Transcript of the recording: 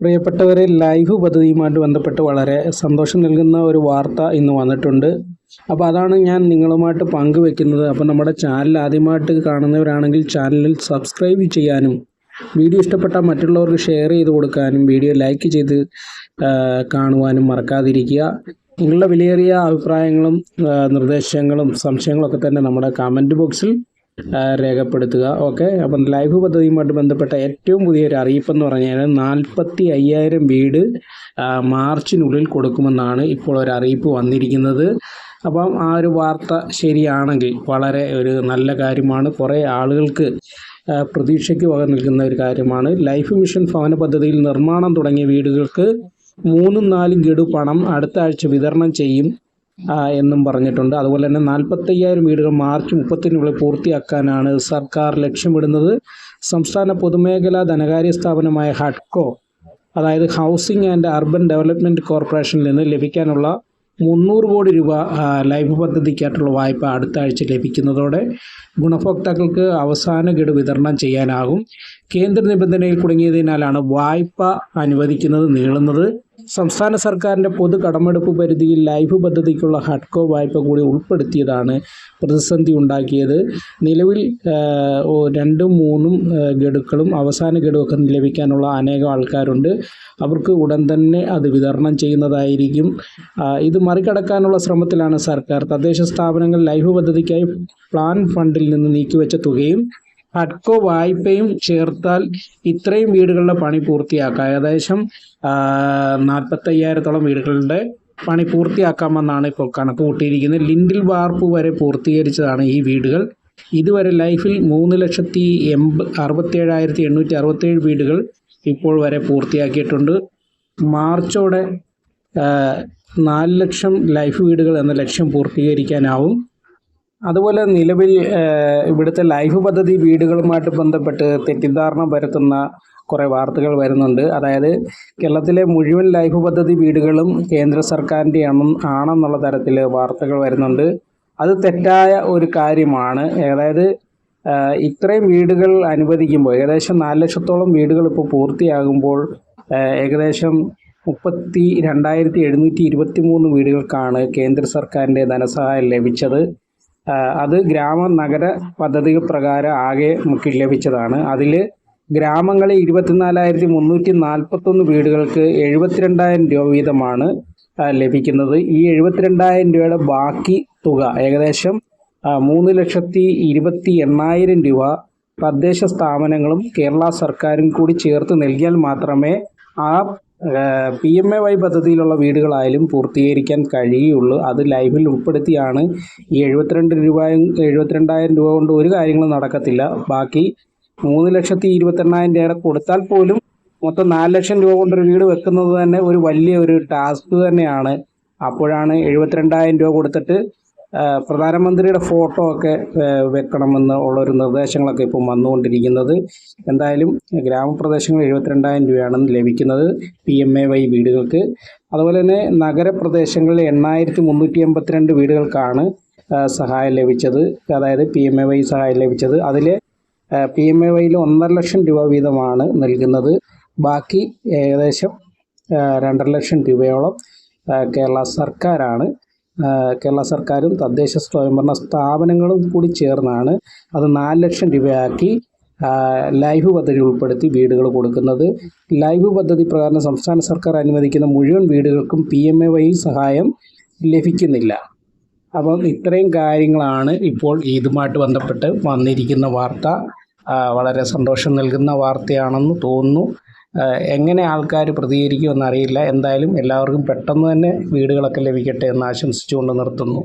പ്രിയപ്പെട്ടവരെ ലൈവ് പദ്ധതിയുമായിട്ട് ബന്ധപ്പെട്ട് വളരെ സന്തോഷം നൽകുന്ന ഒരു വാർത്ത ഇന്ന് വന്നിട്ടുണ്ട്. അപ്പോൾ അതാണ് ഞാൻ നിങ്ങളുമായിട്ട് പങ്കുവെക്കുന്നത്. അപ്പോൾ നമ്മുടെ ചാനൽ ആദ്യമായിട്ട് കാണുന്നവരാണെങ്കിൽ ചാനലിൽ സബ്സ്ക്രൈബ് ചെയ്യാനും വീഡിയോ ഇഷ്ടപ്പെട്ടാൽ മറ്റുള്ളവർക്ക് ഷെയർ ചെയ്ത് കൊടുക്കാനും വീഡിയോ ലൈക്ക് ചെയ്ത് കാണുവാനും മറക്കാതിരിക്കുക. നിങ്ങളുടെ വിലയേറിയ അഭിപ്രായങ്ങളും നിർദ്ദേശങ്ങളും സംശയങ്ങളൊക്കെ തന്നെ നമ്മുടെ കമന്റ് ബോക്സിൽ രേഖപ്പെടുത്തുക. ഓക്കെ. അപ്പം ലൈഫ് പദ്ധതിയുമായിട്ട് ബന്ധപ്പെട്ട ഏറ്റവും പുതിയൊരു അറിയിപ്പെന്ന് പറഞ്ഞാൽ നാൽപ്പത്തി അയ്യായിരം വീട് മാർച്ചിനുള്ളിൽ കൊടുക്കുമെന്നാണ് ഇപ്പോൾ ഒരു അറിയിപ്പ് വന്നിരിക്കുന്നത്. അപ്പം ആ ഒരു വാർത്ത ശരിയാണെങ്കിൽ വളരെ ഒരു നല്ല കാര്യമാണ്. കുറേ ആളുകൾക്ക് പ്രതീക്ഷയ്ക്ക് വക നിൽക്കുന്ന ഒരു കാര്യമാണ്. ലൈഫ് മിഷൻ ഭവന പദ്ധതിയിൽ നിർമ്മാണം തുടങ്ങിയ വീടുകൾക്ക് മൂന്നും നാലും ഗഡു പണം അടുത്ത ആഴ്ച വിതരണം ചെയ്യും. എന്നും പറഞ്ഞിട്ടുണ്ട്. അതുപോലെ തന്നെ നാൽപ്പത്തയ്യായിരം വീടുകൾ മാർച്ച് മുപ്പത്തിനുള്ളിൽ പൂർത്തിയാക്കാനാണ് സർക്കാർ ലക്ഷ്യമിടുന്നത്. സംസ്ഥാന പൊതുമേഖലാ ധനകാര്യ സ്ഥാപനമായ ഹഡ്കോ അതായത് ഹൗസിംഗ് ആൻഡ് അർബൻ ഡെവലപ്മെന്റ് കോർപ്പറേഷനിൽ നിന്ന് ലഭിക്കാനുള്ള മുന്നൂറ് കോടി രൂപ ലൈഫ് പദ്ധതിക്കായിട്ടുള്ള വായ്പ അടുത്ത ആഴ്ച ലഭിക്കുന്നതോടെ ഗുണഭോക്താക്കൾക്ക് അവസാന ഗഡു വിതരണം ചെയ്യാനാകും. കേന്ദ്ര നിബന്ധനയിൽ കുടുങ്ങിയതിനാലാണ് വായ്പ അനുവദിക്കുന്നത് നീളുന്നത്. സംസ്ഥാന സർക്കാരിന്റെ പൊതു കടമെടുപ്പ് പരിധിയിൽ ലൈഫ് പദ്ധതിക്കുള്ള ഹഡ്കോ വായ്പ കൂടി ഉൾപ്പെടുത്തിയതാണ് പ്രതിസന്ധി ഉണ്ടാക്കിയത്. നിലവിൽ രണ്ടും മൂന്നും ഗഡുക്കളും അവസാന ഗഡുവൊക്കെ ലഭിക്കാനുള്ള അനേകം ആൾക്കാരുണ്ട്. അവർക്ക് ഉടൻ തന്നെ അത് വിതരണം ചെയ്യുന്നതായിരിക്കും. ഇത് മറികടക്കാനുള്ള ശ്രമത്തിലാണ് സർക്കാർ. തദ്ദേശ സ്ഥാപനങ്ങൾ ലൈഫ് പദ്ധതിക്കായി പ്ലാൻ ഫണ്ടിൽ നിന്ന് നീക്കിവെച്ച തുകയും ഹഡ്കോ വായ്പയും ചേർത്താൽ ഇത്രയും വീടുകളുടെ പണി പൂർത്തിയാക്കാം. ഏകദേശം നാൽപ്പത്തയ്യായിരത്തോളം വീടുകളുടെ പണി പൂർത്തിയാക്കാമെന്നാണ് ഇപ്പോൾ കണക്ക് കൂട്ടിയിരിക്കുന്നത് ലിൻഡിൽ വാർപ്പ് വരെ പൂർത്തീകരിച്ചതാണ് ഈ വീടുകൾ. ഇതുവരെ ലൈഫിൽ മൂന്ന് ലക്ഷത്തി എൺപ അറുപത്തേഴായിരത്തി എണ്ണൂറ്റി അറുപത്തേഴ് വീടുകൾ ഇപ്പോൾ വരെ പൂർത്തിയാക്കിയിട്ടുണ്ട്. മാർച്ചോടെ നാല് ലക്ഷം ലൈഫ് വീടുകൾ എന്ന ലക്ഷ്യം പൂർത്തീകരിക്കാനാവും. അതുപോലെ നിലവിൽ ഇവിടുത്തെ ലൈഫ് പദ്ധതി വീടുകളുമായിട്ട് ബന്ധപ്പെട്ട് തെറ്റിദ്ധാരണ പരത്തുന്ന കുറേ വാർത്തകൾ വരുന്നുണ്ട്. അതായത് കേരളത്തിലെ മുഴുവൻ ലൈഫ് പദ്ധതി വീടുകളും കേന്ദ്ര സർക്കാരിന്റെ ആണെന്നുള്ള തരത്തിൽ വാർത്തകൾ വരുന്നുണ്ട്. അത് തെറ്റായ ഒരു കാര്യമാണ്. അതായത് ഇത്രയും വീടുകൾ അനുവദിക്കുമ്പോൾ ഏകദേശം നാല് ലക്ഷത്തോളം വീടുകൾ ഇപ്പോൾ പൂർത്തിയാകുമ്പോൾ ഏകദേശം മുപ്പത്തി രണ്ടായിരത്തി എഴുന്നൂറ്റി ഇരുപത്തി മൂന്ന് വീടുകൾക്കാണ് കേന്ദ്ര സർക്കാരിന്റെ ധനസഹായം ലഭിച്ചത്. അത് ഗ്രാമ നഗര പദ്ധതി പ്രകാരം ആകെ നമുക്ക് ലഭിച്ചതാണ്. അതിൽ ഗ്രാമങ്ങളിൽ ഇരുപത്തിനാലായിരത്തി മുന്നൂറ്റി നാൽപ്പത്തൊന്ന് വീടുകൾക്ക് എഴുപത്തിരണ്ടായിരം രൂപ വീതമാണ് ലഭിക്കുന്നത്. ഈ എഴുപത്തിരണ്ടായിരം രൂപയുടെ ബാക്കി തുക ഏകദേശം മൂന്ന് ലക്ഷത്തി ഇരുപത്തി എണ്ണായിരം രൂപ തദ്ദേശ സ്ഥാപനങ്ങളും കേരള സർക്കാരും കൂടി ചേർത്ത് നൽകിയാൽ മാത്രമേ ആ പി എം എ വൈ പദ്ധതിയിലുള്ള വീടുകളായാലും പൂർത്തീകരിക്കാൻ കഴിയുള്ളൂ. അത് ലൈഫിൽ ഉൾപ്പെടുത്തിയാണ്. ഈ എഴുപത്തിരണ്ട് രൂപയും എഴുപത്തിരണ്ടായിരം രൂപ കൊണ്ട് ഒരു കാര്യങ്ങളും നടക്കത്തില്ല. ബാക്കി മൂന്ന് ലക്ഷത്തി ഇരുപത്തെണ്ണായിരം രൂപയുടെ കൊടുത്താൽ പോലും മൊത്തം നാല് ലക്ഷം രൂപ കൊണ്ടൊരു വീട് വെക്കുന്നത് തന്നെ ഒരു വലിയ ഒരു ടാസ്ക് തന്നെയാണ്. അപ്പോഴാണ് എഴുപത്തിരണ്ടായിരം രൂപ കൊടുത്തിട്ട് പ്രധാനമന്ത്രിയുടെ ഫോട്ടോ ഒക്കെ വെക്കണമെന്ന് ഉള്ളൊരു നിർദ്ദേശങ്ങളൊക്കെ ഇപ്പം വന്നുകൊണ്ടിരിക്കുന്നത്. എന്തായാലും ഗ്രാമപ്രദേശങ്ങളിൽ എഴുപത്തിരണ്ടായിരം രൂപയാണ് ലഭിക്കുന്നത് പി എം എ വൈ വീടുകൾക്ക്. അതുപോലെ തന്നെ നഗരപ്രദേശങ്ങളിൽ എണ്ണായിരത്തി മുന്നൂറ്റി എൺപത്തിരണ്ട് വീടുകൾക്കാണ് സഹായം ലഭിച്ചത്. അതായത് പി എം എ വൈ സഹായം ലഭിച്ചത്. അതിൽ പി എം എ വൈയിൽ ഒന്നര ലക്ഷം രൂപ വീതമാണ് നൽകുന്നത്. ബാക്കി ഏകദേശം രണ്ടര ലക്ഷം രൂപയോളം കേരള സർക്കാരാണ് കേരള സർക്കാരും തദ്ദേശ സ്വയംഭരണ സ്ഥാപനങ്ങളും കൂടി ചേർന്നാണ് അത് നാല് ലക്ഷം രൂപയാക്കി ലൈഫ് പദ്ധതി ഉൾപ്പെടുത്തി വീടുകൾ കൊടുക്കുന്നത്. ലൈഫ് പദ്ധതി പ്രകാരം സംസ്ഥാന സർക്കാർ അനുവദിക്കുന്ന മുഴുവൻ വീടുകൾക്കും പി എം എ വൈ സഹായം ലഭിക്കുന്നില്ല. അപ്പം ഇത്രയും കാര്യങ്ങളാണ് ഇപ്പോൾ ഇതുമായിട്ട് ബന്ധപ്പെട്ട് വന്നിരിക്കുന്ന വാർത്ത. വളരെ സന്തോഷം നൽകുന്ന വാർത്തയാണെന്ന് തോന്നുന്നു. എങ്ങനെ ആൾക്കാർ പ്രതികരിക്കുമെന്നറിയില്ല എന്തായാലും എല്ലാവർക്കും പെട്ടെന്ന് തന്നെ വീടുകളൊക്കെ ലഭിക്കട്ടെ എന്ന് ആശംസിച്ചുകൊണ്ട് നിർത്തുന്നു.